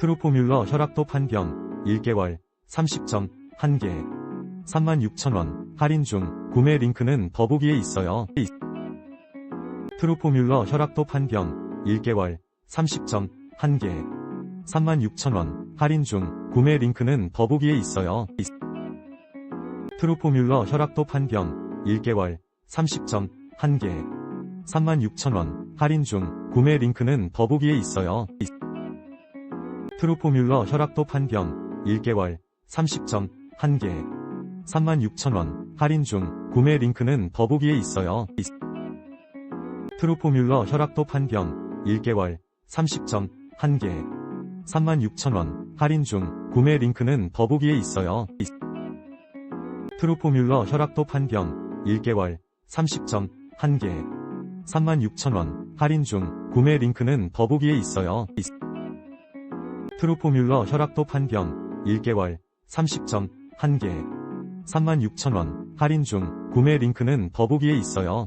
트루포뮬러 혈압도 판병 1개월 30점 1개 36,000원 할인 중 구매 링크는 더보기에 있어요. 트루포뮬러 혈압도 판병 1개월 30점 1개 36,000원 할인 중 구매 링크는 더보기에 있어요. 트루포뮬러 혈압도 판병 1개월 30점 1개 36,000원 할인 중 구매 링크는 더보기에 있어요. 트루포뮬러 혈압도 판병 1개월 30점 1개 36,000원 할인 중 구매 링크는 더보기에 있어요. 트루포뮬러 혈압도 판병 1개월 30점 1개 36,000원 할인 중 구매 링크는 더보기에 있어요. 트루포뮬러 혈압도 판병 1개월 30점 1개 36,000원 할인 중 구매 링크는 더보기에 있어요. 트루포뮬러 혈압도 판병 1개월 30점 1개 36,000원 할인 중 구매 링크는 더보기에 있어요.